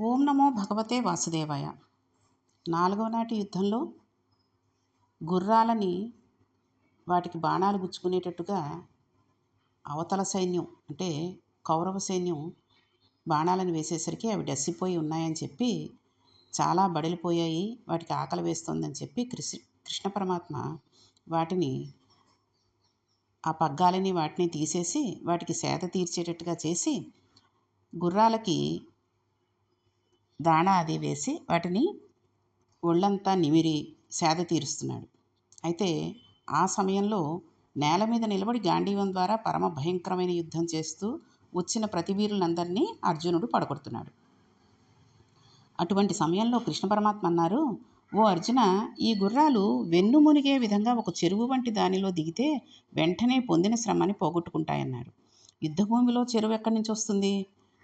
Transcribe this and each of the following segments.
ఓం నమో భగవతే వాసుదేవాయ. నాలుగవ నాటి యుద్ధంలో గుర్రాలని వాటికి బాణాలు గుచ్చుకునేటట్టుగా అవతల సైన్యం అంటే కౌరవ సైన్యం బాణాలను వేసేసరికి అవి డసిపోయి ఉన్నాయని చెప్పి చాలా బడిలిపోయాయి వాటికి ఆకలి వేస్తుందని చెప్పి కృష్ణ కృష్ణ పరమాత్మ వాటిని ఆ పగ్గాలని వాటిని తీసేసి వాటికి సేద తీర్చేటట్టుగా చేసి గుర్రాలకి దాణా అది వేసి వాటిని ఒళ్ళంతా నిమిరి సేద తీరుస్తున్నాడు. అయితే ఆ సమయంలో నేల మీద నిలబడి గాంధీవం ద్వారా పరమ భయంకరమైన యుద్ధం చేస్తూ వచ్చిన ప్రతి వీరులందరినీ అర్జునుడు పడగొడుతున్నాడు. అటువంటి సమయంలో కృష్ణ పరమాత్మ అన్నారు ఓ అర్జున ఈ గుర్రాలు వెన్ను మునిగే విధంగా ఒక చెరువు వంటి దానిలో దిగితే వెంటనే పొందిన శ్రమని పోగొట్టుకుంటాయన్నాడు. యుద్ధభూమిలో చెరువు ఎక్కడి నుంచి వస్తుంది?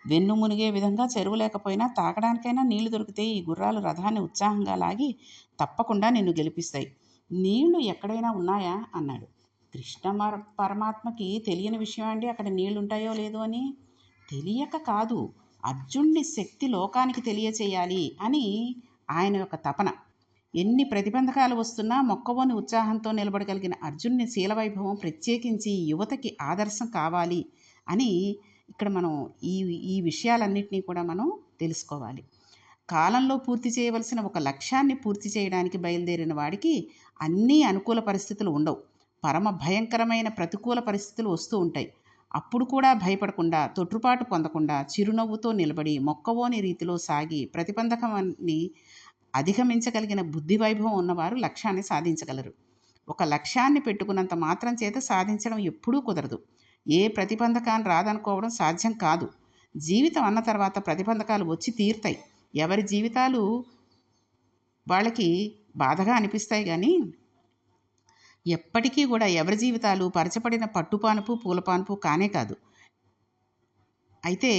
వెన్ను మునిగే విధంగా చెరువు లేకపోయినా తాగడానికైనా నీళ్ళు దొరికితే ఈ గుర్రాలు రథాన్ని ఉత్సాహంగా లాగి తప్పకుండా నిన్ను గెలిపిస్తాయి. నీళ్ళు ఎక్కడైనా ఉన్నాయా? అన్నాడు. కృష్ణ పరమాత్మకి తెలియని విషయం అండి? అక్కడ నీళ్ళుంటాయో లేదో అని. తెలియక కాదు. అర్జున్ని శక్తి లోకానికి తెలియచేయాలి అని ఆయన యొక్క తపన. ఎన్ని ప్రతిబంధకాలు వస్తున్నా మొక్కవోని ఉత్సాహంతో నిలబడగలిగిన అర్జున్ని శీలవైభవం ప్రత్యేకించి యువతకి ఆదర్శం కావాలి అని ఇక్కడ మనం ఈ ఈ విషయాలన్నింటినీ కూడా మనం తెలుసుకోవాలి. కాలంలో పూర్తి చేయవలసిన ఒక లక్ష్యాన్ని పూర్తి చేయడానికి బయలుదేరిన వాడికి అన్నీ అనుకూల పరిస్థితులు ఉండవు. పరమ భయంకరమైన ప్రతికూల పరిస్థితులు వస్తూ ఉంటాయి. అప్పుడు కూడా భయపడకుండా తొట్టుపాటు పొందకుండా చిరునవ్వుతో నిలబడి మొక్కవోని రీతిలో సాగి ప్రతిబంధకాన్ని అధిగమించగలిగిన బుద్ధి వైభవం ఉన్నవారు లక్ష్యాన్ని సాధించగలరు. ఒక లక్ష్యాన్ని పెట్టుకున్నంత మాత్రం చేత సాధించడం ఎప్పుడూ కుదరదు. ఏ ప్రతిబంధకాన్ని రాదనుకోవడం సాధ్యం కాదు. జీవితం అన్న తర్వాత ప్రతిబంధకాలు వచ్చి తీరుతాయి. ఎవరి జీవితాలు వాళ్ళకి బాధగా అనిపిస్తాయి కానీ ఎప్పటికీ కూడా ఎవరి జీవితాలు పరచబడిన పట్టుపానుపు పూలపానుపు కానే కాదు. అయితే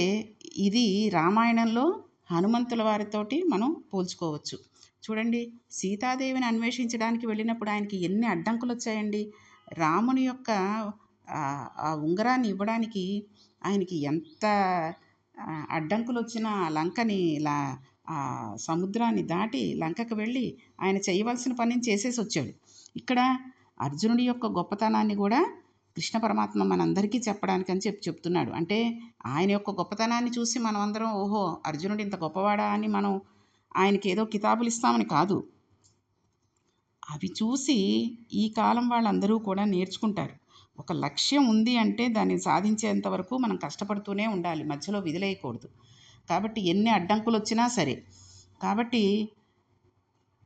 ఇది రామాయణంలో హనుమంతుల వారితోటి మనం పోల్చుకోవచ్చు. చూడండి సీతాదేవిని అన్వేషించడానికి వెళ్ళినప్పుడు ఆయనకి ఎన్ని అడ్డంకులు వచ్చాయండి రాముని యొక్క ఆ ఉంగరాన్ని ఇవ్వడానికి ఆయనకి ఎంత అడ్డంకులు వచ్చినా లంకని లా ఆ సముద్రాన్ని దాటి లంకకు వెళ్ళి ఆయన చేయవలసిన పనిని చేసేసి వచ్చాడు ఇక్కడ అర్జునుడి యొక్క గొప్పతనాన్ని కూడా కృష్ణ పరమాత్మ మనందరికీ చెప్పడానికి అని చెప్పి చెప్తున్నాడు. అంటే ఆయన యొక్క గొప్పతనాన్ని చూసి మనం అందరం ఓహో అర్జునుడు ఇంత గొప్పవాడా అని మనం ఆయనకి ఏదో కితాబులు ఇస్తామని కాదు. అవి చూసి ఈ కాలం వాళ్ళందరూ కూడా నేర్చుకుంటారు. ఒక లక్ష్యం ఉంది అంటే దాన్ని సాధించేంత వరకు మనం కష్టపడుతూనే ఉండాలి మధ్యలో విదిలేయకూడదు. కాబట్టి ఎన్ని అడ్డంకులు వచ్చినా సరే. కాబట్టి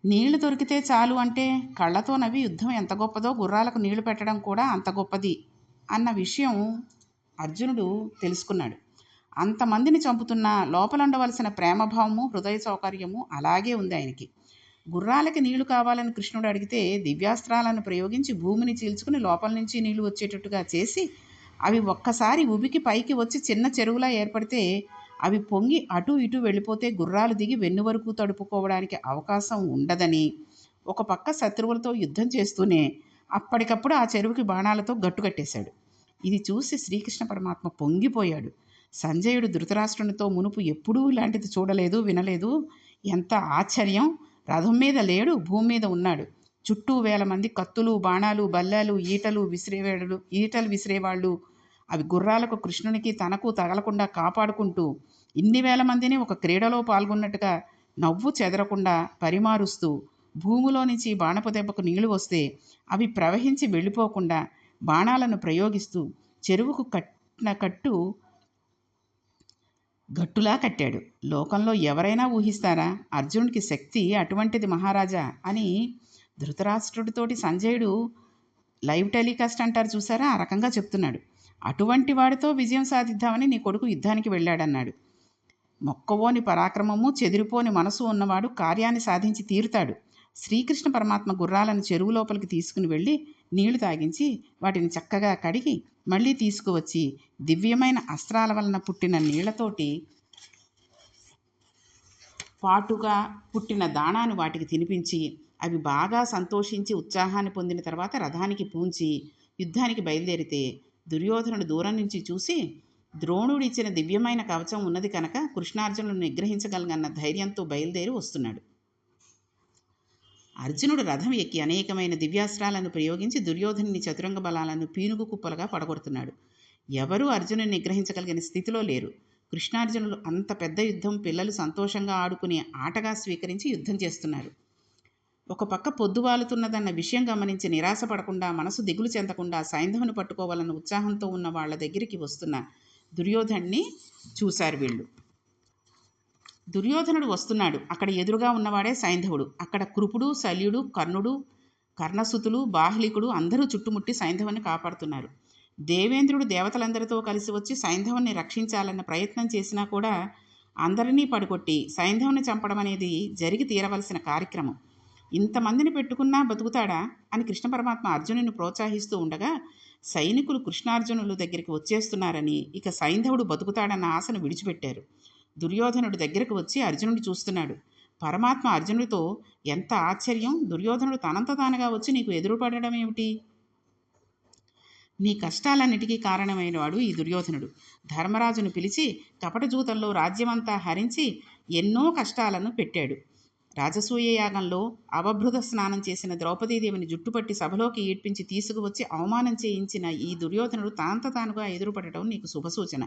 నీళ్ళు దొరికితే చాలు అంటే కళ్ళతో నవి యుద్ధం ఎంత గొప్పదో గుర్రాలకు నీళ్ళు పెట్టడం కూడా అంత గొప్పది అన్న విషయం అర్జునుడు తెలుసుకున్నాడు. అంతమందిని చంపుతున్న లోపల ఉండవలసిన ప్రేమభావము హృదయ సౌకర్యము అలాగే ఉంది ఆయనకి. గుర్రాలకి నీళ్ళు కావాలని కృష్ణుడు అడిగితే దివ్యాస్త్రాలను ప్రయోగించి భూమిని చీల్చుకుని లోపల నుంచి నీళ్ళు వచ్చేటట్టుగా చేసి అవి ఒక్కసారి ఉబికి పైకి వచ్చి చిన్న చెరువులా ఏర్పడితే అవి పొంగి అటు ఇటు వెళ్ళిపోతే గుర్రాలు దిగి వెన్ను వరకు తడుపుకోవడానికి అవకాశం ఉండదని. ఒక పక్క శత్రువులతో యుద్ధం చేస్తూనే అప్పటికప్పుడు ఆ చెరువుకి బాణాలతో గట్టుకట్టేశాడు ఇది చూసి శ్రీకృష్ణ పరమాత్మ పొంగిపోయాడు. సంజయుడు ధృతరాష్ట్రునితో మునుపు ఎప్పుడూ ఇలాంటిది చూడలేదు వినలేదు. ఎంత ఆశ్చర్యం! రథం మీద లేడు భూమి మీద ఉన్నాడు. చుట్టూ వేల మంది కత్తులు బాణాలు బల్లెలు ఈటలు విసిరేవాళ్ళు ఈటలు విసిరేవాళ్ళు. అవి గుర్రాలకు కృష్ణునికి తనకు తగలకుండా కాపాడుకుంటూ ఇన్ని వేల మందిని ఒక క్రీడలో పాల్గొన్నట్టుగా నవ్వు చెదరకుండా పరిమారుస్తూ భూమిలో నుంచి బాణపు దెబ్బకు నీళ్ళు వస్తే అవి ప్రవహించి వెళ్ళిపోకుండా బాణాలను ప్రయోగిస్తూ చెరువుకు కట్టిన కట్టు గట్టులా కట్టాడు. లోకంలో ఎవరైనా ఊహిస్తారా? అర్జునుడికి శక్తి అటువంటిది మహారాజా అని ధృతరాష్ట్రుడితోటి సంజయుడు లైవ్ టెలికాస్ట్ అంటారు చూసారా? ఆ రకంగా చెప్తున్నాడు. అటువంటి వాడితో విజయం సాధిద్దామని నీ కొడుకు యుద్ధానికి వెళ్ళాడన్నాడు. మొక్కవోని పరాక్రమము చెదిరిపోని మనసు ఉన్నవాడు కార్యాన్ని సాధించి తీరుతాడు. శ్రీకృష్ణ పరమాత్మ గుర్రాలను చెరువు లోపలికి తీసుకుని వెళ్ళి నీళ్ళు తాగించి వాటిని చక్కగా కడిగి మళ్ళీ తీసుకువచ్చి దివ్యమైన అస్త్రాల వలన పుట్టిన నీళ్ళతోటి పాటుగా పుట్టిన దాణాను వాటికి తినిపించి అవి బాగా సంతోషించి ఉత్సాహాన్ని పొందిన తర్వాత రథానికి పూంచి యుద్ధానికి బయలుదేరితే దుర్యోధనుడు దూరం నుంచి చూసి ద్రోణుడిచ్చిన దివ్యమైన కవచం ఉన్నది కనుక కృష్ణార్జునులను నిగ్రహించగలగన్న ధైర్యంతో బయలుదేరి వస్తున్నాడు. అర్జునుడు రథం ఎక్కి అనేకమైన దివ్యాస్త్రాలను ప్రయోగించి దుర్యోధనుని చతురంగ బలాలను పీనుగు కుప్పలుగా పడగొడుతున్నాడు. ఎవరూ అర్జునుని నిగ్రహించగలిగిన స్థితిలో లేరు. కృష్ణార్జునులు అంత పెద్ద యుద్ధం పిల్లలు సంతోషంగా ఆడుకునే ఆటగా స్వీకరించి యుద్ధం చేస్తున్నారు. ఒక పక్క పొద్దువాలుతున్నదన్న విషయం గమనించి నిరాశపడకుండా మనసు దిగులు చెందకుండా సైంధవుని పట్టుకోవాలన్న ఉత్సాహంతో ఉన్న వాళ్ళ దగ్గరికి వస్తున్న దుర్యోధన్ని చూశారు వీళ్ళు. దుర్యోధనుడు వస్తున్నాడు. అక్కడ ఎదురుగా ఉన్నవాడే సైంధవుడు. అక్కడ కృపుడు శల్యుడు కర్ణుడు కర్ణసుతులు బాహ్లికుడు అందరూ చుట్టుముట్టి సైంధవుని కాపాడుతున్నారు. దేవేంద్రుడు దేవతలందరితో కలిసి వచ్చి సైంధవుని రక్షించాలన్న ప్రయత్నం చేసినా కూడా అందరినీ పడుకొట్టి సైంధవుని చంపడం అనేది జరిగి తీరవలసిన కార్యక్రమం. ఇంతమందిని పెట్టుకున్నా బతుకుతాడా అని కృష్ణ పరమాత్మ అర్జునుని ప్రోత్సహిస్తూ ఉండగా సైనికులు కృష్ణార్జునుల దగ్గరికి వచ్చేస్తున్నారని ఇక సైంధవుడు బతుకుతాడన్న ఆశను విడిచిపెట్టారు. దుర్యోధనుడి దగ్గరకు వచ్చి అర్జునుడు చూస్తున్నాడు. పరమాత్మ అర్జునుడితో ఎంత ఆశ్చర్యం! దుర్యోధనుడు తనంత తానుగా వచ్చి నీకు ఎదురుపడడం ఏమిటి? నీ కష్టాలన్నిటికీ కారణమైనవాడు ఈ దుర్యోధనుడు. ధర్మరాజును పిలిచి కపటజూతంలో రాజ్యమంతా హరించి ఎన్నో కష్టాలను పెట్టాడు. రాజసూయ యాగంలో అవభృత స్నానం చేసిన ద్రౌపదీదేవిని జుట్టుపట్టి సభలోకి ఈడ్పించి తీసుకువచ్చి అవమానం చేయించిన ఈ దుర్యోధనుడు తాంత తానుగా ఎదురుపడటం నీకు శుభసూచన.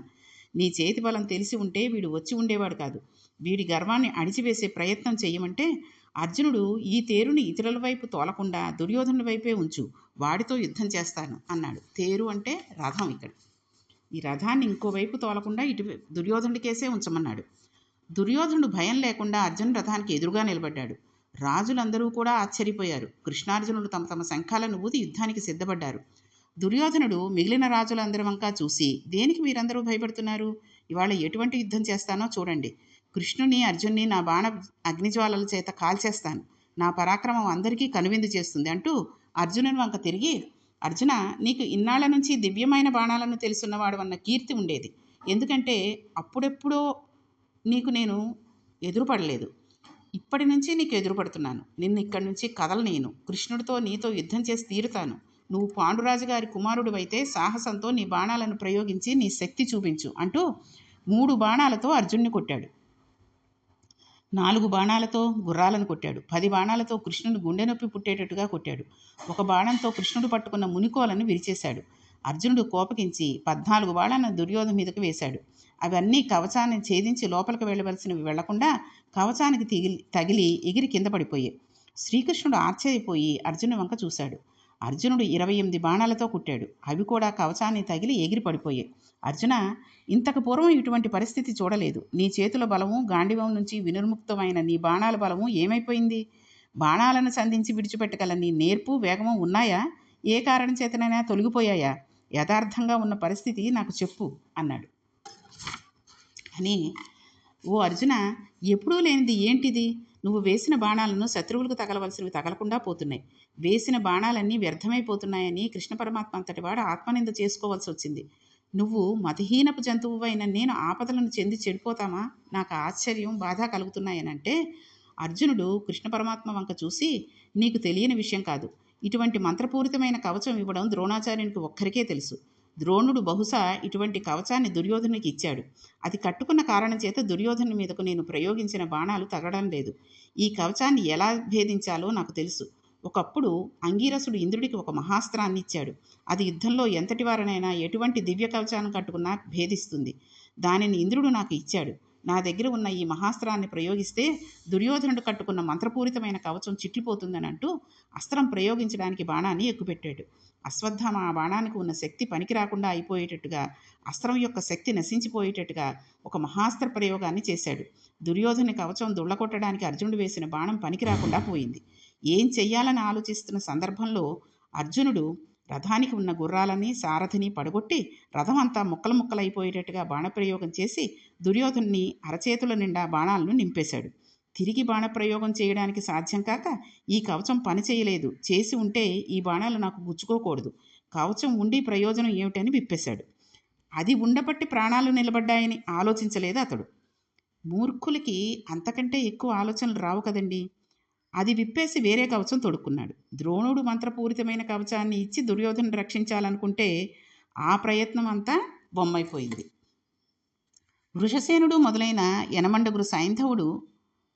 నీ చేతి బలం తెలిసి ఉంటే వీడు వచ్చి ఉండేవాడు కాదు. వీడి గర్వాన్ని అణిచివేసే ప్రయత్నం చేయమంటే అర్జునుడు ఈ తేరుని ఇతరుల వైపు తోలకుండా దుర్యోధనుడి వైపే ఉంచు వాడితో యుద్ధం చేస్తాను అన్నాడు. తేరు అంటే రథం ఇక్కడ. ఈ రథాన్ని ఇంకోవైపు తోలకుండా ఇటు దుర్యోధనుడికేసే ఉంచమన్నాడు. దుర్యోధనుడు భయం లేకుండా అర్జున్ రథానికి ఎదురుగా నిలబడ్డాడు. రాజులందరూ కూడా ఆశ్చర్యపోయారు. కృష్ణార్జునుడు తమ తమ శంఖాలను ఊది యుద్ధానికి సిద్ధపడ్డారు. దుర్యోధనుడు మిగిలిన రాజులందరి వంక చూసి దేనికి మీరందరూ భయపడుతున్నారు? ఇవాళ ఎటువంటి యుద్ధం చేస్తానో చూడండి. కృష్ణుని అర్జున్ని నా బాణ అగ్నిజ్వాలల చేత కాల్చేస్తాను. నా పరాక్రమం అందరికీ కనువిందు చేస్తుంది అంటూ అర్జునుని వంక తిరిగి అర్జున నీకు ఇన్నాళ్ళ నుంచి దివ్యమైన బాణాలను తెలుసున్నవాడు అన్న కీర్తి ఉండేది. ఎందుకంటే అప్పుడెప్పుడో నీకు నేను ఎదురుపడలేదు. ఇప్పటి నుంచి నీకు ఎదురుపడుతున్నాను. నిన్ను ఇక్కడి నుంచి కదలనేను కృష్ణుడితో నీతో యుద్ధం చేసి తీరుతాను. నువ్వు పాండురాజు గారి కుమారుడు అయితే సాహసంతో నీ బాణాలను ప్రయోగించి నీ శక్తి చూపించు అంటూ మూడు బాణాలతో అర్జున్ని కొట్టాడు. నాలుగు బాణాలతో గుర్రాలను కొట్టాడు. పది బాణాలతో కృష్ణుడు గుండె నొప్పి పుట్టేటట్టుగా కొట్టాడు. ఒక బాణంతో కృష్ణుడు పట్టుకున్న మునికోలను విరిచేశాడు. అర్జునుడు కోపగించి పద్నాలుగు బాణాలను దుర్యోధన మీదకు వేశాడు. అవన్నీ కవచాన్ని ఛేదించి లోపలికి వెళ్ళవలసినవి వెళ్ళకుండా కవచానికి తిగిలి తగిలి ఎగిరి కింద పడిపోయాయి. శ్రీకృష్ణుడు ఆశ్చర్యపోయి అర్జును వంక చూశాడు. అర్జునుడు ఇరవై ఎనిమిది బాణాలతో కుట్టాడు. అవి కూడా కవచాన్ని తగిలి ఎగిరి పడిపోయాయి అర్జున ఇంతకు పూర్వం ఇటువంటి పరిస్థితి చూడలేదు. నీ చేతుల బలము గాండివం నుంచి వినుర్ముక్తమైన నీ బాణాల బలము ఏమైపోయింది? బాణాలను సంధించి విడిచిపెట్టగల నీ నేర్పు వేగము ఉన్నాయా? ఏ కారణం చేతనైనా తొలగిపోయాయా? యథార్థంగా ఉన్న పరిస్థితి నాకు చెప్పు అన్నాడు. అని ఓ అర్జున ఎప్పుడూ లేనిది ఏంటిది? నువ్వు వేసిన బాణాలను శత్రువులకు తగలవలసినవి తగలకుండా పోతున్నాయి. వేసిన బాణాలన్నీ వ్యర్థమైపోతున్నాయని కృష్ణ పరమాత్మ అంతటి వాడు ఆత్మనింద చేసుకోవాల్సి వచ్చింది. నువ్వు మతిహీనపు జంతువు అయిన నేను ఆపదలను చెంది చెడిపోతామా? నాకు ఆశ్చర్యం బాధ కలుగుతున్నాయనంటే అర్జునుడు కృష్ణ పరమాత్మ వంక చూసి నీకు తెలియని విషయం కాదు. ఇటువంటి మంత్రపూరితమైన కవచం ఇవ్వడం ద్రోణాచార్యునికి ఒక్కరికే తెలుసు. ద్రోణుడు బహుశా ఇటువంటి కవచాన్ని దుర్యోధనునికి ఇచ్చాడు. అది కట్టుకున్న కారణం చేత దుర్యోధను మీదకు నేను ప్రయోగించిన బాణాలు తగడం లేదు. ఈ కవచాన్ని ఎలా భేదించాలో నాకు తెలుసు. ఒకప్పుడు అంగీరసుడు ఇంద్రుడికి ఒక మహాస్త్రాన్ని ఇచ్చాడు. అది యుద్ధంలో ఎంతటి వారినైనా ఎటువంటి దివ్య కవచాన్ని కట్టుకున్నా భేదిస్తుంది. దానిని ఇంద్రుడు నాకు ఇచ్చాడు. నా దగ్గర ఉన్న ఈ మహాస్త్రాన్ని ప్రయోగిస్తే దుర్యోధనుడు కట్టుకున్న మంత్రపూరితమైన కవచం చిట్లిపోతుందని అంటూ అస్త్రం ప్రయోగించడానికి బాణాన్ని ఎక్కుపెట్టాడు. అశ్వత్థామ ఆ బాణానికి ఉన్న శక్తి పనికి రాకుండా అయిపోయేటట్టుగా అస్త్రం యొక్క శక్తి నశించిపోయేటట్టుగా ఒక మహాస్త్ర ప్రయోగాన్ని చేశాడు. దుర్యోధని కవచం దుళ్ళకొట్టడానికి అర్జునుడు వేసిన బాణం పనికి రాకుండా పోయింది. ఏం చెయ్యాలని ఆలోచిస్తున్న సందర్భంలో అర్జునుడు రథానికి ఉన్న గుర్రాలని సారథిని పడగొట్టి రథం అంతా ముక్కలు ముక్కలైపోయేటట్టుగా బాణప్రయోగం చేసి దుర్యోధన్ని అరచేతుల నిండా బాణాలను నింపేశాడు. తిరిగి బాణప్రయోగం చేయడానికి సాధ్యం కాక ఈ కవచం పని చేయలేదు. చేసి ఉంటే ఈ బాణాలు నాకు గుచ్చుకోకూడదు. కవచం ఉండి ప్రయోజనం ఏమిటని విప్పేశాడు. అది ఉండబట్టి ప్రాణాలు నిలబడ్డాయని ఆలోచించలేదు అతడు. మూర్ఖులకి అంతకంటే ఎక్కువ ఆలోచనలు రావు కదండీ! అది విప్పేసి వేరే కవచం తొడుక్కున్నాడు. ద్రోణుడు మంత్రపూరితమైన కవచాన్ని ఇచ్చి దుర్యోధను రక్షించాలనుకుంటే ఆ ప్రయత్నం అంతా బొమ్మైపోయింది వృషసేనుడు మొదలైన యనమండగురు సైంధవుడు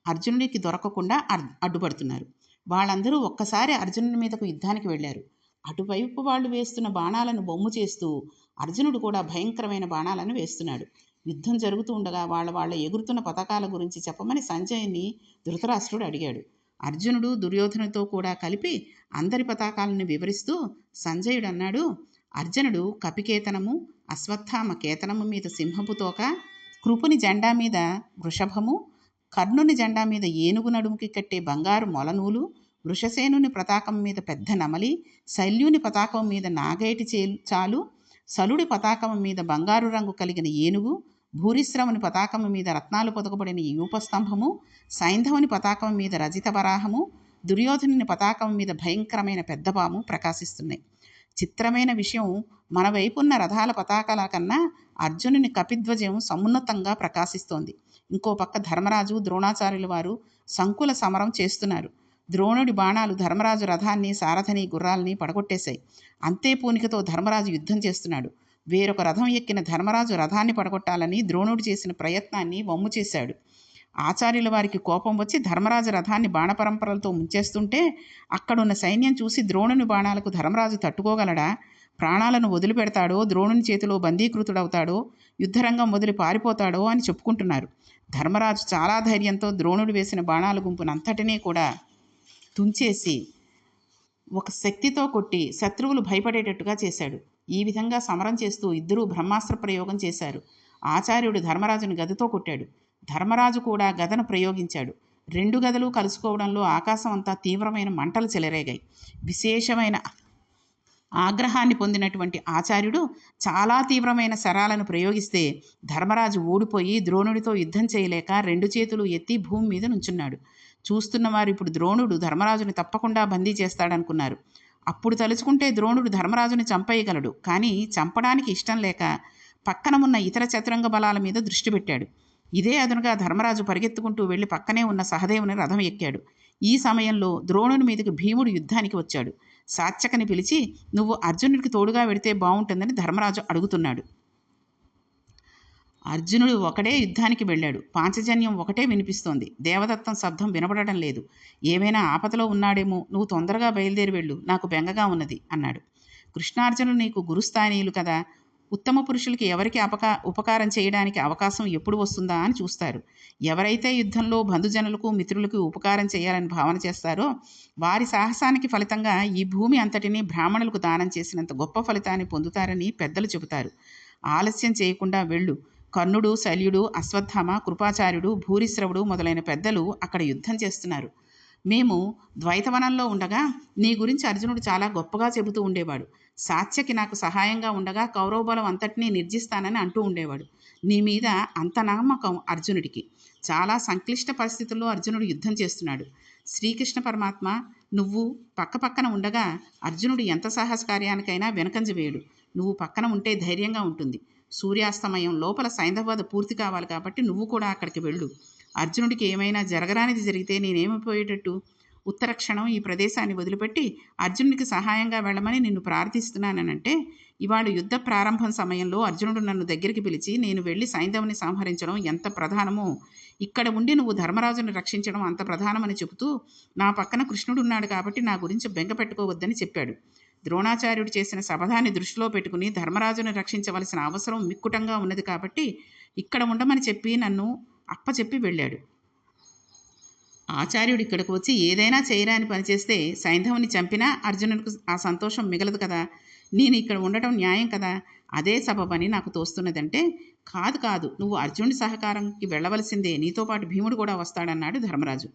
అర్జునుడికి దొరకకుండా అడ్డుపడుతున్నారు. వాళ్ళందరూ ఒక్కసారి అర్జునుడి మీదకు యుద్ధానికి వెళ్ళారు. అటువైపు వాళ్ళు వేస్తున్న బాణాలను బొమ్ము చేస్తూ అర్జునుడు కూడా భయంకరమైన బాణాలను వేస్తున్నాడు. యుద్ధం జరుగుతూ ఉండగా వాళ్ళ వాళ్ళ ఎగురుతున్న పథకాల గురించి చెప్పమని సంజయ్ని ధృతరాష్ట్రుడు అడిగాడు. అర్జునుడు దుర్యోధనుతో కూడా కలిపి అందరి పతాకాలను వివరిస్తూ సంజయుడు అన్నాడు అర్జునుడు కపికేతనము అశ్వత్థామ కేతనము మీద సింహపు తోక కృపుని జెండా మీద వృషభము కర్ణుని జెండా మీద ఏనుగు నడుముకి కట్టే బంగారు మొలనూలు వృషసేనుని పతాకం మీద పెద్ద నమలి శల్యుని పతాకం మీద నాగేటి చే- చాలు సలుడి పతాకం మీద బంగారు రంగు కలిగిన ఏనుగు భూరిశ్రవుని పతాకం మీద రత్నాలు పొదగబడిన యూపస్తంభము సైంధవుని పతాకం మీద రజిత వరాహము దుర్యోధనుని పతాకం మీద భయంకరమైన పెద్దపాము ప్రకాశిస్తున్నాయి. చిత్రమైన విషయం మన వైపున్న రథాల పతాకాల కన్నా అర్జునుని కపిధ్వజం సమున్నతంగా ప్రకాశిస్తోంది. ఇంకో పక్క ధర్మరాజు ద్రోణాచార్యుల వారు సంకుల సమరం చేస్తున్నారు. ద్రోణుడి బాణాలు ధర్మరాజు రథాన్ని సారథని గుర్రాల్ని పడగొట్టేశాయి. అంతే పూనికతో ధర్మరాజు యుద్ధం చేస్తున్నాడు. వేరొక రథం ఎక్కిన ధర్మరాజు రథాన్ని పడగొట్టాలని ద్రోణుడు చేసిన ప్రయత్నాన్ని వమ్ము చేశాడు. ఆచార్యుల వారికి కోపం వచ్చి ధర్మరాజు రథాన్ని బాణపరంపరలతో ముంచేస్తుంటే అక్కడున్న సైన్యం చూసి ద్రోణుని బాణాలకు ధర్మరాజు తట్టుకోగలడా? ప్రాణాలను వదిలిపెడతాడో? ద్రోణుని చేతిలో బందీకృతుడవుతాడో? యుద్ధరంగం వదిలి పారిపోతాడో? అని చెప్పుకుంటున్నారు. ధర్మరాజు చాలా ధైర్యంతో ద్రోణుడు వేసిన బాణాల గుంపునంతటినీ కూడా తుంచేసి ఒక శక్తితో కొట్టి శత్రువులు భయపడేటట్టుగా చేశాడు. ఈ విధంగా సమరం చేస్తూ ఇద్దరూ బ్రహ్మాస్త్ర ప్రయోగం చేశారు. ఆచార్యుడు ధర్మరాజుని గదితో కొట్టాడు. ధర్మరాజు కూడా గదను ప్రయోగించాడు. రెండు గదలు కలుసుకోవడంలో ఆకాశం అంతా తీవ్రమైన మంటలు చెలరేగాయి. విశేషమైన ఆగ్రహాన్ని పొందినటువంటి ఆచార్యుడు చాలా తీవ్రమైన శరాలను ప్రయోగిస్తే ధర్మరాజు ఓడిపోయి ద్రోణుడితో యుద్ధం చేయలేక రెండు చేతులు ఎత్తి భూమి మీద నుంచున్నాడు. చూస్తున్న వారు ఇప్పుడు ద్రోణుడు ధర్మరాజుని తప్పకుండా బందీ చేస్తాడనుకున్నారు. అప్పుడు తలుచుకుంటే ద్రోణుడు ధర్మరాజుని చంపేయగలడు. కానీ చంపడానికి ఇష్టం లేక పక్కన ఉన్న ఇతర చతురంగ బలాల మీద దృష్టి పెట్టాడు. ఇదే అదునుగా ధర్మరాజు పరిగెత్తుకుంటూ వెళ్ళి పక్కనే ఉన్న సహదేవుని రథం ఎక్కాడు. ఈ సమయంలో ద్రోణుని మీదకి భీముడు యుద్ధానికి వచ్చాడు. సాత్యకని పిలిచి నువ్వు అర్జునుడికి తోడుగా వెడితే బాగుంటుందని ధర్మరాజు అడుగుతున్నాడు. అర్జునుడు ఒకడే యుద్ధానికి వెళ్ళాడు. పాంచజన్యం ఒకటే వినిపిస్తోంది. దేవదత్తం శబ్దం వినపడటం లేదు. ఏమైనా ఆపదలో ఉన్నాడేమో నువ్వు తొందరగా బయలుదేరి వెళ్ళు. నాకు బెంగగా ఉన్నది అన్నాడు. కృష్ణార్జును నీకు గురుస్థానీయులు కదా. ఉత్తమ పురుషులకి ఎవరికి అపకా ఉపకారం చేయడానికి అవకాశం ఎప్పుడు వస్తుందా అని చూస్తారు. ఎవరైతే యుద్ధంలో బంధుజనులకు మిత్రులకు ఉపకారం చేయాలని భావన చేస్తారో వారి సాహసానికి ఫలితంగా ఈ భూమి అంతటినీ బ్రాహ్మణులకు దానం చేసినంత గొప్ప ఫలితాన్ని పొందుతారని పెద్దలు చెబుతారు. ఆలస్యం చేయకుండా వెళ్ళు. కర్ణుడు శల్యుడు అశ్వత్థామ కృపాచార్యుడు భూరిశ్రవుడు మొదలైన పెద్దలు అక్కడ యుద్ధం చేస్తున్నారు. మేము ద్వైతవనంలో ఉండగా నీ గురించి అర్జునుడు చాలా గొప్పగా చెబుతూ ఉండేవాడు. సాత్యకి నాకు సహాయంగా ఉండగా కౌరవ బలం అంతటినీ నిర్జిస్తానని అంటూ ఉండేవాడు. నీ మీద అంత నమ్మకం అర్జునుడికి. చాలా సంక్లిష్ట పరిస్థితుల్లో అర్జునుడు యుద్ధం చేస్తున్నాడు. శ్రీకృష్ణ పరమాత్మ నువ్వు పక్క పక్కన ఉండగా అర్జునుడు ఎంత సాహస కార్యానికైనా వెనకంజ వేయడు. నువ్వు పక్కన ఉంటే ధైర్యంగా ఉంటుంది. సూర్యాస్తమయం లోపల సైంధవద పూర్తి కావాలి కాబట్టి నువ్వు కూడా అక్కడికి వెళ్ళు. అర్జునుడికి ఏమైనా జరగరానిది జరిగితే నేనేమైపోయేటట్టు? ఉత్తర క్షణం ఈ ప్రదేశాన్ని వదిలిపెట్టి అర్జునుడికి సహాయంగా వెళ్ళమని నిన్ను ప్రార్థిస్తున్నానంటే ఇవాళ యుద్ధ ప్రారంభం సమయంలో అర్జునుడు నన్ను దగ్గరికి పిలిచి నేను వెళ్ళి సైంధవుని సంహరించడం ఎంత ప్రధానమో ఇక్కడ ఉండి నువ్వు ధర్మరాజును రక్షించడం అంత ప్రధానమని చెబుతూ నా పక్కన కృష్ణుడు ఉన్నాడు కాబట్టి నా గురించి బెంగ పెట్టుకోవద్దని చెప్పాడు. ద్రోణాచార్యుడు చేసిన శపథాన్ని దృష్టిలో పెట్టుకుని ధర్మరాజును రక్షించవలసిన అవసరం మిక్కుటంగా ఉన్నది కాబట్టి ఇక్కడ ఉండమని చెప్పి నన్ను అప్పచెప్పి వెళ్ళాడు. ఆచార్యుడు ఇక్కడికి వచ్చి ఏదైనా చేయరాని అని పనిచేస్తే సైంధవుని చంపినా అర్జునుడికి ఆ సంతోషం మిగలదు కదా. నేను ఇక్కడ ఉండటం న్యాయం కదా. అదే సభ పని నాకు తోస్తున్నదంటే కాదు కాదు నువ్వు అర్జునుడి సహకారంకి వెళ్ళవలసిందే. నీతో పాటు భీముడు కూడా వస్తాడన్నాడు ధర్మరాజు.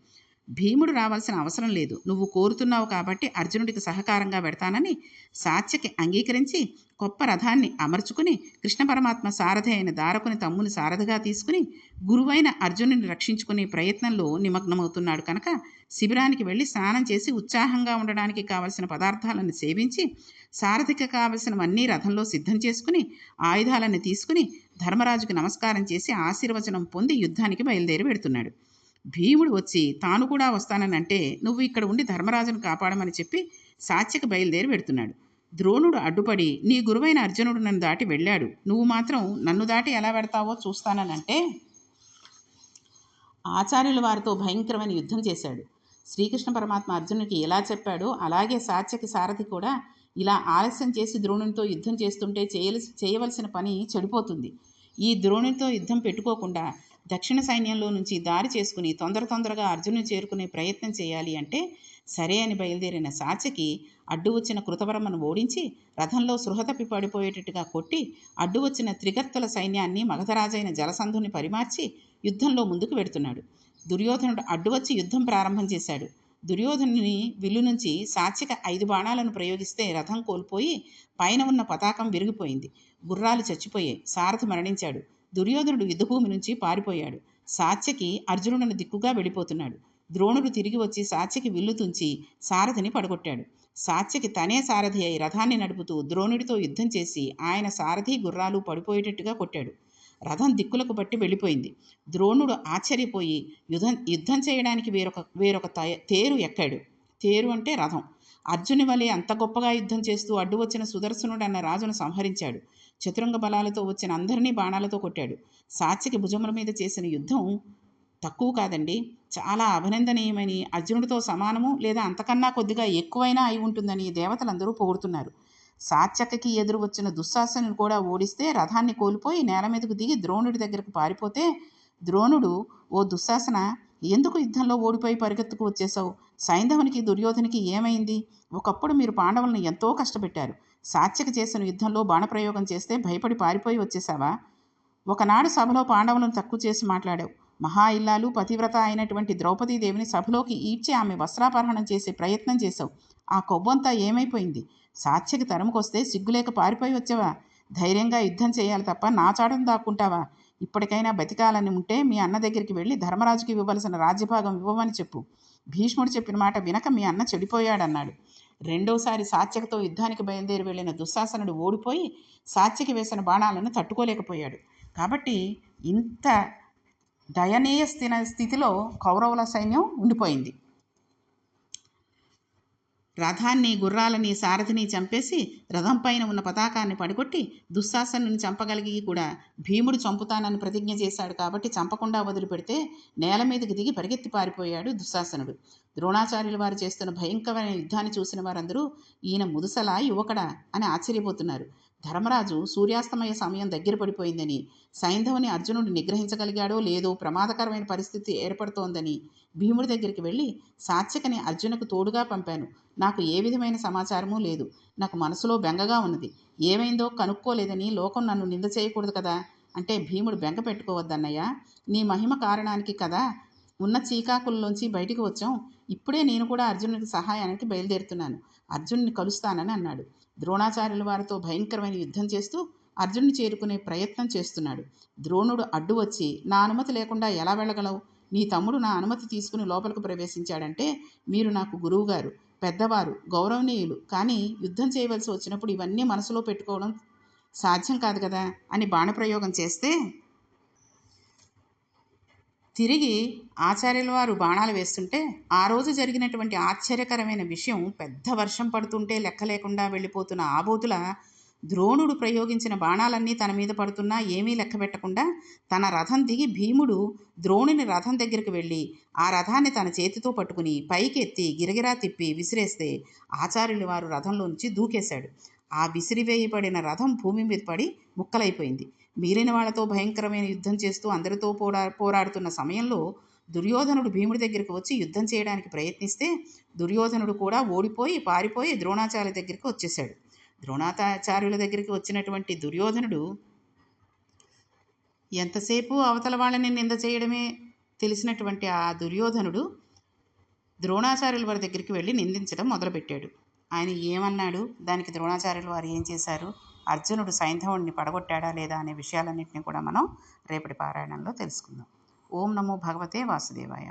భీముడు రావాల్సిన అవసరం లేదు. నువ్వు కోరుతున్నావు కాబట్టి అర్జునుడికి సహకారంగా పెడతానని సాత్యకి అంగీకరించి గొప్ప రథాన్ని అమర్చుకుని కృష్ణ పరమాత్మ సారథి అయిన దారకుని తమ్ముని సారథిగా తీసుకుని గురువైన అర్జునుని రక్షించుకునే ప్రయత్నంలో నిమగ్నమవుతున్నాడు కనుక శిబిరానికి వెళ్ళి స్నానం చేసి ఉత్సాహంగా ఉండడానికి కావలసిన పదార్థాలను సేవించి సారథికి కావలసినవన్నీ రథంలో సిద్ధం చేసుకుని ఆయుధాలను తీసుకుని ధర్మరాజుకి నమస్కారం చేసి ఆశీర్వచనం పొంది యుద్ధానికి బయలుదేరి పెడుతున్నాడు భీముడు వచ్చి తాను కూడా వస్తానని అంటే నువ్వు ఇక్కడ ఉండి ధర్మరాజును కాపాడమని చెప్పి సాత్యకి బయలుదేరి పెడుతున్నాడు ద్రోణుడు అడ్డుపడి నీ గురువైన అర్జునుడు నన్ను దాటి వెళ్ళాడు. నువ్వు మాత్రం నన్ను దాటి ఎలా పెడతావో చూస్తాననంటే ఆచార్యుల వారితో భయంకరమైన యుద్ధం చేశాడు. శ్రీకృష్ణ పరమాత్మ అర్జునుడికి ఎలా చెప్పాడో అలాగే సాత్యకి సారథి కూడా ఇలా ఆలస్యం చేసి ద్రోణునితో యుద్ధం చేస్తుంటే చేయలసి చేయవలసిన పని చెడిపోతుంది. ఈ ద్రోణునితో యుద్ధం పెట్టుకోకుండా దక్షిణ సైన్యంలో నుంచి దారి చేసుకుని తొందర తొందరగా అర్జునుని చేరుకునే ప్రయత్నం చేయాలి అంటే సరే అని బయలుదేరిన సాచికి అడ్డు వచ్చిన కృతవర్మను ఓడించి రథంలో సృహతప్పి పడిపోయేటట్టుగా కొట్టి అడ్డు వచ్చిన త్రిగర్తల సైన్యాన్ని మగధరాజైన జలసంధుని పరిమార్చి యుద్ధంలో ముందుకు వెడుతున్నాడు. దుర్యోధనుడు అడ్డు వచ్చి యుద్ధం ప్రారంభం చేశాడు. దుర్యోధనుని విల్లు నుంచి సాత్విక ఐదు బాణాలను ప్రయోగిస్తే రథం కోల్పోయి పైన ఉన్న పతాకం విరిగిపోయింది. గుర్రాలు చచ్చిపోయాయి. సారథి మరణించాడు. దుర్యోధనుడు యుద్ధభూమి నుంచి పారిపోయాడు. సాత్యకి అర్జునుడిని దిక్కుగా వెళ్ళిపోతున్నాడు. ద్రోణుడు తిరిగి వచ్చి సాత్యకి విల్లు తుంచి సారథిని పడగొట్టాడు. సాత్యకి తనే సారథి అయి రథాన్ని నడుపుతూ ద్రోణుడితో యుద్ధం చేసి ఆయన సారథి గుర్రాలు పడిపోయేటట్టుగా కొట్టాడు. రథం దిక్కులకు బట్టి వెళ్ళిపోయింది. ద్రోణుడు ఆశ్చర్యపోయి యుద్ధం యుద్ధం చేయడానికి వేరొక వేరొక తేరు ఎక్కాడు. తేరు అంటే రథం. అర్జుని వలె అంత గొప్పగా యుద్ధం చేస్తూ అడ్డు వచ్చిన సుదర్శనుడు అన్న రాజును సంహరించాడు. చతురంగ బలాలతో వచ్చిన అందరినీ బాణాలతో కొట్టాడు. సాత్యకి భుజముల మీద చేసిన యుద్ధం తక్కువ కాదండి. చాలా అభినందనీయమని అర్జునుడితో సమానము లేదా అంతకన్నా కొద్దిగా ఎక్కువైనా అయి ఉంటుందని దేవతలందరూ పొగుడుతున్నారు. సాత్యకకి ఎదురు వచ్చిన దుశ్శాసను కూడా ఓడిస్తే రథాన్ని కోల్పోయి నేల మీదకు దిగి ద్రోణుడి దగ్గరకు పారిపోతే ద్రోణుడు ఓ దుశ్శాసన ఎందుకు యుద్ధంలో ఓడిపోయి పరిగెత్తుకు వచ్చేసావు సైంధవునికి దుర్యోధనికి ఏమైంది? ఒకప్పుడు మీరు పాండవులను ఎంతో కష్టపెట్టారు. సాత్యక చేసిన యుద్ధంలో బాణప్రయోగం చేస్తే భయపడి పారిపోయి వచ్చేసావా ఒకనాడు సభలో పాండవులను తక్కువ చేసి మాట్లాడావు. మహా ఇల్లాలు పతివ్రత అయినటువంటి ద్రౌపదీదేవిని సభలోకి ఈడ్చి ఆమె వస్త్రాపహరణం చేసే ప్రయత్నం చేశావు. ఆ కొవ్వంతా ఏమైపోయింది? సాత్యకి తరుముకొస్తే సిగ్గులేక పారిపోయి వచ్చావా? ధైర్యంగా యుద్ధం చేయాలి తప్ప నా దాక్కుంటావా? ఇప్పటికైనా బతికాలని ఉంటే మీ అన్న దగ్గరికి వెళ్ళి ధర్మరాజుకి ఇవ్వవలసిన రాజ్యభాగం ఇవ్వమని చెప్పు. భీష్ముడు చెప్పిన మాట వినక మీ అన్న చెడిపోయాడన్నాడు. రెండోసారి సాత్యకతో యుద్ధానికి బయలుదేరి వెళ్ళిన దుశ్శాసనుడు ఓడిపోయి సాత్యకి వేసిన బాణాలను తట్టుకోలేకపోయాడు. కాబట్టి ఇంత దయనీయ స్థిన స్థితిలో కౌరవుల సైన్యం ఉండిపోయింది. రథాన్ని గుర్రాలని సారథిని చంపేసి రథం పైన ఉన్న పతాకాన్ని పడగొట్టి దుశ్శాసనుని చంపగలిగి కూడా భీముడు చంపుతానని ప్రతిజ్ఞ చేశాడు కాబట్టి చంపకుండా వదిలిపెడితే నేల మీదకి దిగి పరిగెత్తి పారిపోయాడు దుశ్శాసనుడు. ద్రోణాచార్యుల వారు చేస్తున్న భయంకరమైన యుద్ధాన్ని చూసిన వారందరూ ఈయన ముదుసలా యువకడా? అని ఆశ్చర్యపోతున్నారు. ధర్మరాజు సూర్యాస్తమయ సమయం దగ్గర పడిపోయిందని సైంధవుని అర్జునుడు నిగ్రహించగలిగాడో లేదో ప్రమాదకరమైన పరిస్థితి ఏర్పడుతోందని భీముడి దగ్గరికి వెళ్ళి సాత్యకని అర్జునకు తోడుగా పంపాను. నాకు ఏ విధమైన సమాచారమూ లేదు. నాకు మనసులో బెంగగా ఉన్నది. ఏమైందో కనుక్కోలేదని లోకం నన్ను నింద చేయకూడదు కదా? అంటే భీముడు బెంగ పెట్టుకోవద్దన్నయ్యా. నీ మహిమ కారణానికి కదా ఉన్న చీకాకుల్లోంచి బయటికి వచ్చాం. ఇప్పుడే నేను కూడా అర్జునుడికి సహాయానికి బయలుదేరుతున్నాను. అర్జునుని కలుస్తానని అన్నాడు. ద్రోణాచార్యుల వారితో భయంకరమైన యుద్ధం చేస్తూ అర్జునుడు చేరుకునే ప్రయత్నం చేస్తున్నాడు. ద్రోణుడు అడ్డు వచ్చి నా అనుమతి లేకుండా ఎలా వెళ్ళగలవు? నీ తమ్ముడు నా అనుమతి తీసుకుని లోపలికి ప్రవేశించాడంటే మీరు నాకు గురువుగారు పెద్దవారు గౌరవనీయులు. కానీ యుద్ధం చేయవలసి వచ్చినప్పుడు ఇవన్నీ మనసులో పెట్టుకోవడం సాధ్యం కాదు కదా అని బాణప్రయోగం చేస్తే తిరిగి ఆచార్యుల వారు బాణాలు వేస్తుంటే ఆ రోజు జరిగినటువంటి ఆశ్చర్యకరమైన విషయం పెద్ద వర్షం పడుతుంటే లెక్క లేకుండా వెళ్ళిపోతున్న ఆబోతుల ద్రోణుడు ప్రయోగించిన బాణాలన్నీ తన మీద పడుతున్నా ఏమీ లెక్క పెట్టకుండా తన రథం దిగి భీముడు ద్రోణుని రథం దగ్గరికి వెళ్ళి ఆ రథాన్ని తన చేతితో పట్టుకుని పైకెత్తి గిరగిరా తిప్పి విసిరేస్తే ఆచార్యుల వారు రథంలో నుంచి దూకేశాడు. ఆ విసిరివేయబడిన రథం భూమి మీద పడి ముక్కలైపోయింది. మిగిలిన వాళ్ళతో భయంకరమైన యుద్ధం చేస్తూ అందరితో పోరా పోరాడుతున్న సమయంలో దుర్యోధనుడు భీముడి దగ్గరికి వచ్చి యుద్ధం చేయడానికి ప్రయత్నిస్తే దుర్యోధనుడు కూడా ఓడిపోయి పారిపోయి ద్రోణాచార్య దగ్గరికి వచ్చేసాడు ద్రోణాచార్యుల దగ్గరికి వచ్చినటువంటి దుర్యోధనుడు ఎంతసేపు అవతల వాళ్ళని నింద చేయడమే? తెలిసినటువంటి ఆ దుర్యోధనుడు ద్రోణాచార్యుల వారి దగ్గరికి వెళ్ళి నిందించడం మొదలుపెట్టాడు. ఆయన ఏమన్నాడు? దానికి ద్రోణాచార్యుల వారు ఏం చేశారు? అర్జునుడు సైంధవుడిని పడగొట్టాడా లేదా అనే విషయాలన్నింటినీ కూడా మనం రేపటి పారాయణంలో తెలుసుకుందాం. ఓం నమో భగవతే వాసుదేవాయ.